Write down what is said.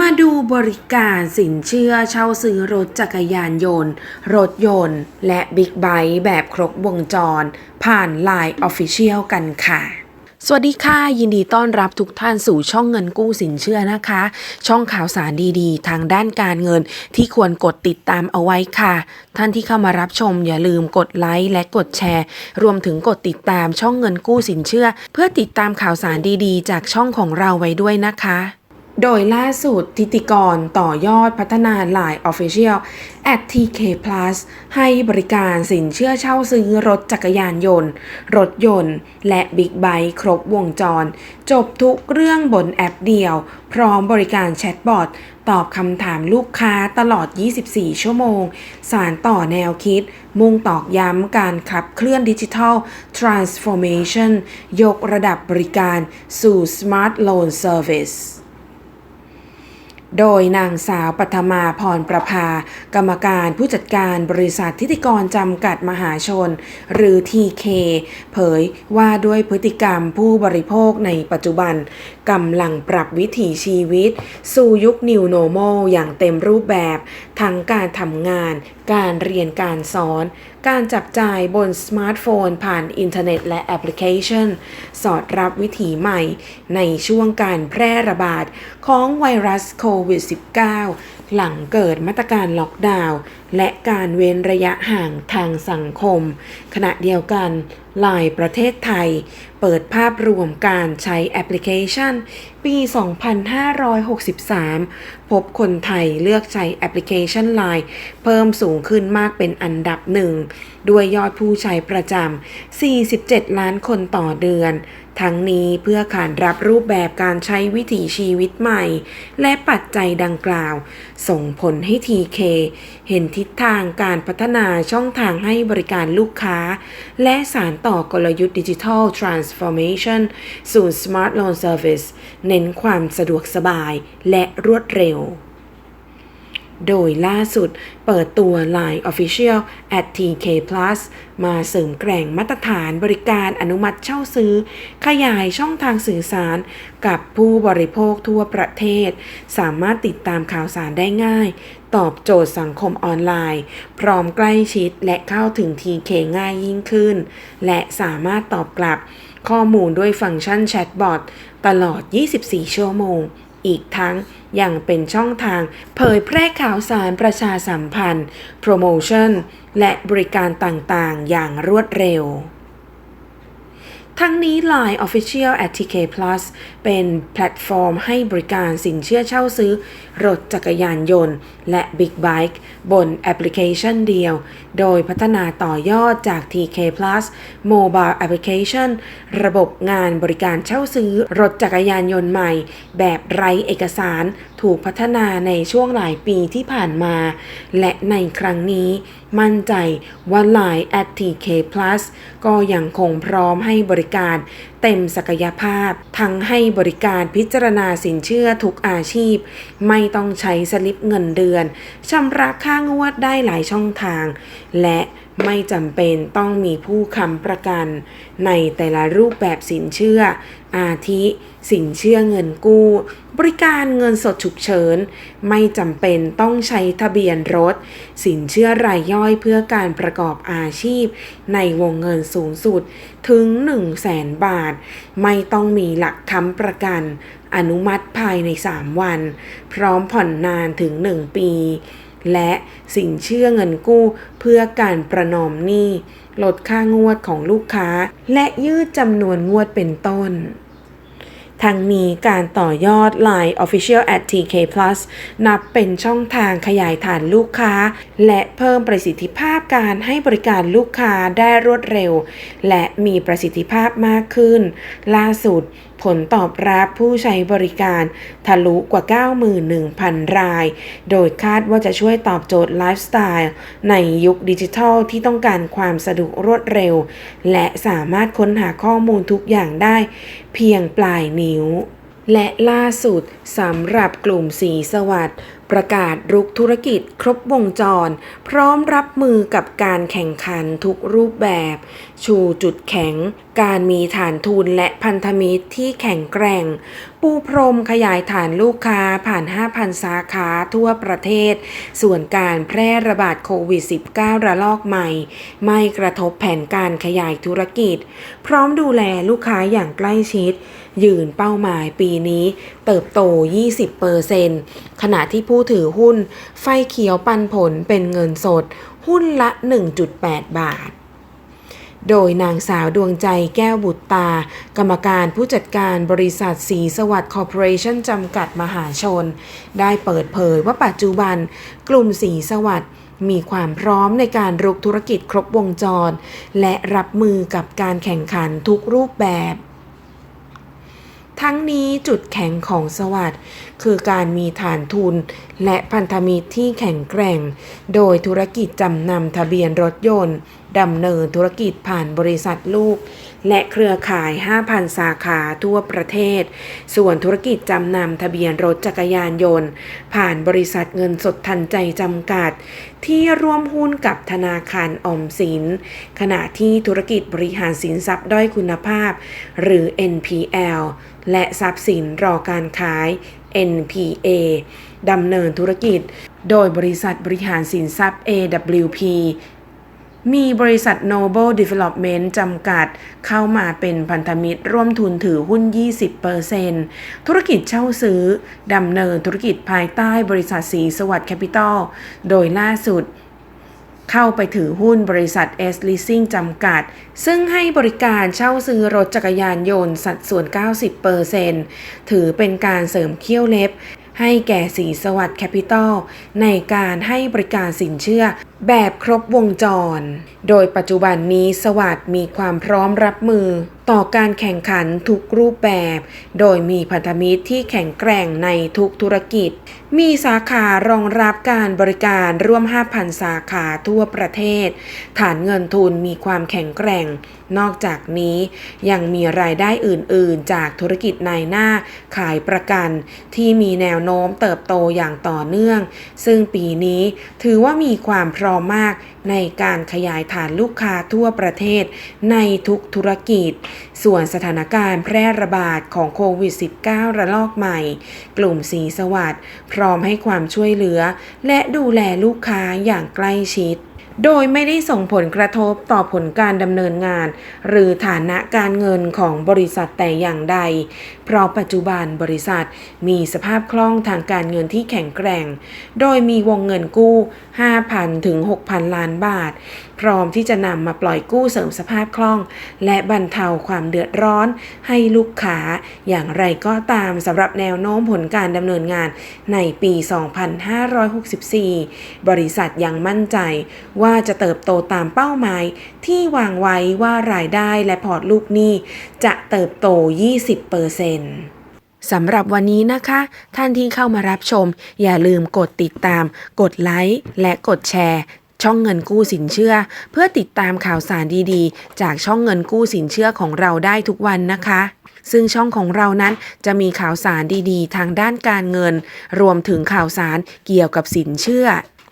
มาดูบริการสินเชื่อเช่าซื้อรถจักรยานยนต์ รถยนต์ และบิ๊กไบค์แบบครบวงจร ผ่าน Line Official กันค่ะสวัสดีค่ะ ยินดีต้อนรับทุกท่านสู่ช่องเงินกู้สินเชื่อนะคะ ช่องข่าวสารดีๆ ทางด้านการเงินที่ควรกดติดตามเอาไว้ค่ะ ท่านที่เข้ามารับชมอย่าลืมกดไลค์และกดแชร์ รวมถึงกดติดตามช่องเงินกู้สินเชื่อ เพื่อติดตามข่าวสารดีๆ จากช่องของเราไว้ด้วยนะคะ โดยล่าสุดทิติกรต่อยอดพัฒนา Line Official at TK Plus ให้บริการสินเชื่อเช่าซื้อรถจักรยานยนต์ รถยนต์ และบิ๊กไบค์ครบวงจร จบทุกเรื่องบนแอปเดียว พร้อมบริการแชทบอทตอบคำถามลูกค้าตลอด 24 ชั่วโมง สารต่อแนวคิด มุ่งตอกย้ำการขับเคลื่อนดิจิทัล Transformation ยกระดับบริการสู่ Smart Loan Service โดยนางสาวปัทมาพรประภา กรรมการผู้จัดการบริษัททิติกรจำกัดมหาชน หรือ TK เผยว่าด้วยพฤติกรรมผู้บริโภคในปัจจุบันกำลังปรับวิถีชีวิต สู่ยุค New Normal อย่างเต็มรูปแบบ ทั้งการทำงานการเรียนการสอน การจับจ่ายบนสมาร์ทโฟน ผ่านอินเทอร์เน็ตและแอปพลิเคชัน สอดรับวิถีใหม่ ในช่วงการแพร่ระบาดของไวรัสโควิด -19 หลังเกิดมาตรการล็อกดาวน์และการเว้นระยะห่างทางสังคม ขณะเดียวกัน ลายประเทศไทย เปิดภาพรวมการใช้แอปพลิเคชัน ปี 2563 พบคนไทยเลือกใช้แอปพลิเคชัน Line เพิ่มสูงขึ้นมากเป็นอันดับหนึ่ง ด้วยยอดผู้ใช้ประจำ 47 ล้านคนต่อเดือน ทั้งนี้เพื่อขานรับรูปแบบการใช้วิถีชีวิตใหม่ และปัจจัยดังกล่าว ส่งผลให้ TK เห็นทิศทางการพัฒนาช่องทางให้บริการลูกค้า และสารต่อกลยุทธ์ดิจิทัล Transformation สู่ Smart Loan Service เน้นความสะดวกสบายและรวดเร็ว โดยล่าสุดเปิดตัว Line Official at TK Plus มาเสริมแกร่งมาตรฐานบริการอนุมัติเช่าซื้อ ขยายช่องทางสื่อสาร กับผู้บริโภคทั่วประเทศ สามารถติดตามข่าวสารได้ง่าย ตอบโจทย์สังคมออนไลน์ พร้อมใกล้ชิดและเข้าถึง TK ง่ายยิ่งขึ้น และสามารถตอบกลับข้อมูลด้วยฟังก์ชันแชทบอทตลอด 24 ชั่วโมง อีกทั้งยังเป็นช่องทางเผยแพร่ข่าวสารประชาสัมพันธ์ โปรโมชั่น และบริการต่างๆ อย่างรวดเร็ว ทั้งนี้ Line Official at TK Plus เป็นแพลตฟอร์มให้บริการสินเชื่อเช่าซื้อ รถจักรยานยนต์ และ Big Bike บนแอปพลิเคชันเดียว โดยพัฒนาต่อยอดจาก TK Plus Mobile Application ระบบงานบริการเช่าซื้อ รถจักรยานยนต์ใหม่ แบบไร้เอกสาร ถูกพัฒนาในช่วงหลายปีที่ผ่านมา และในครั้งนี้มั่นใจว่า Line at TK Plus ก็ยังคงพร้อมให้บริการ เต็มศักยภาพ ทั้งให้บริการพิจารณาสินเชื่อทุกอาชีพ ไม่ต้องใช้สลิปเงินเดือนชำระค่างวดได้หลายช่องทาง และไม่จำเป็นต้องมีผู้ค้ำประกัน ในแต่ละรูปแบบสินเชื่อ อาทิ สินเชื่อเงินกู้ บริการเงินสดฉุกเฉิน ไม่จำเป็นต้องใช้ทะเบียนรถ สินเชื่อรายย่อยเพื่อการประกอบอาชีพ ในวงเงินสูงสุดถึง 1 0 0 0 0แสนบาทไม่ต้องมีหลักค้ำประกัน อนุมัติภายใน 3 วัน พร้อมผ่อนนานถึง 1 ปี และสินเชื่อเงินกู้เพื่อการประนอมหนี้ ลดค่างวดของลูกค้า และยืดจำนวนงวดเป็นต้น ทั้งนี้การต่อยอด Line Official at TK Plus นับเป็นช่องทางขยายฐานลูกค้า และเพิ่มประสิทธิภาพการให้บริการลูกค้าได้รวดเร็ว และมีประสิทธิภาพมากขึ้น ล่าสุดผลตอบรับผู้ใช้บริการทะลุกว่า 91,000 ราย โดยคาดว่าจะช่วยตอบโจทย์ไลฟ์สไตล์ในยุคดิจิทัลที่ต้องการความสะดวกรวดเร็ว และสามารถค้นหาข้อมูลทุกอย่างได้ เพียงปลายนิ้วและล่าสุดสำหรับกลุ่มสีสวัสด์ประกาศรุกธุรกิจครบวงจร พร้อมรับมือกับการแข่งขันทุกรูปแบบ ชูจุดแข็ง การมีฐานทุนและพันธมิตรที่แข็งแกร่ง ปูพรมขยายฐานลูกค้าผ่าน 5,000 สาขาทั่วประเทศ ส่วนการแพร่ระบาดโควิด -19 ระลอกใหม่ ไม่กระทบแผนการขยายธุรกิจ พร้อมดูแลลูกค้าอย่างใกล้ชิด ยืนเป้าหมายปีนี้ เติบโต 20%ขณะที่ผูู้้ถือหุ้น ไฟเขียวปันผลเป็นเงินสด หุ้นละ 1.8 บาท โดยนางสาวดวงใจแก้วบุตรตา กรรมการผู้จัดการบริษัทสีสวัสดิ์คอร์ปอเรชั่นจำกัดมหาชน ได้เปิดเผยว่าปัจจุบัน กลุ่มสีสวัสดิ์มีความพร้อมในการรุกธุรกิจครบวงจร และรับมือกับการแข่งขันทุกรูปแบบ ทั้งนี้จุดแข็งของสวัสด์คือการมีฐานทุนและพันธมิตรที่แข็งแกร่ง โดยธุรกิจจำนำทะเบียนรถยนต์ ดำเนินธุรกิจผ่านบริษัทลูก และเครือข่าย 5,000 สาขาทั่วประเทศ ส่วนธุรกิจจำนำทะเบียนรถจักรยานยนต์ ผ่านบริษัทเงินสดทันใจจำกัด ที่ร่วมหุ้นกับธนาคารออมสิน ขณะที่ธุรกิจบริหารสินทรัพย์ด้อยคุณภาพ หรือ NPL และทรัพย์สินรอการขาย NPA ดำเนินธุรกิจ โดยบริษัทบริหารสินทรัพย์ AWP มีบริษัท Noble Development จำกัด เข้ามาเป็นพันธมิตรร่วมทุนถือหุ้น 20%ธุรกิจเช่าซื้อ ดำเนินธุรกิจภายใต้บริษัทสีสวัสดิ์แคปิตอล โดยล่าสุดเข้าไปถือหุ้นบริษัท S Leasing จำกัด ซึ่งให้บริการเช่าซื้อรถจักรยานยนต์สัดส่วน 90%ถือเป็นการเสริมเขี้ยวเล็บ ให้แก่สีสวัสดิ์แคปิตอลในการให้บริการสินเชื่อ แบบครบวงจร โดยปัจจุบันนี้สวัสด์มีความพร้อมรับมือ ต่อการแข่งขันทุกรูปแบบ โดยมีพันธมิตรที่แข็งแกร่งในทุกธุรกิจ มีสาขารองรับการบริการร่วม 5,000 สาขาทั่วประเทศ ฐานเงินทุนมีความแข็งแกร่ง นอกจากนี้ยังมีรายได้อื่น ๆ จากธุรกิจนายหน้าขายประกัน ที่มีแนวโน้มเติบโตอย่างต่อเนื่อง ซึ่งปีนี้ถือว่ามีความพร้อมมากในการขยายฐานลูกค้าทั่วประเทศในทุกธุรกิจ ส่วนสถานการณ์แพร่ระบาดของโควิด -19 ระลอกใหม่ กลุ่มสีสวัสด์พร้อมให้ความช่วยเหลือ และดูแลลูกค้าอย่างใกล้ชิด โดยไม่ได้ส่งผลกระทบต่อผลการดำเนินงาน หรือฐานะการเงินของบริษัทแต่อย่างใด เพราะปัจจุบันบริษัทมีสภาพคล่องทางการเงินที่แข็งแกร่ง โดยมีวงเงินกู้ 5,000 ถึง 6,000 ล้านบาท พร้อมที่จะนำมาปล่อยกู้เสริมสภาพคล่อง และบรรเทาความเดือดร้อนให้ลูกค้าอย่างไรก็ตามสำหรับแนวโน้มผลการดำเนินงานในปี 2564 บริษัทยังมั่นใจว่าว่าจะเติบโตตามเป้าหมายที่วางไว้ว่ารายได้และพอร์ตลูกหนี้จะเติบโต 20%สำหรับวันนี้นะคะ ท่านที่เข้ามารับชม อย่าลืมกดติดตาม กดไลค์และกดแชร์ ช่องเงินกู้สินเชื่อ เพื่อติดตามข่าวสารดีๆ จากช่องเงินกู้สินเชื่อของเราได้ทุกวันนะคะ ซึ่งช่องของเรานั้นจะมีข่าวสารดีๆ ทางด้านการเงิน รวมถึงข่าวสารเกี่ยวกับสินเชื่อ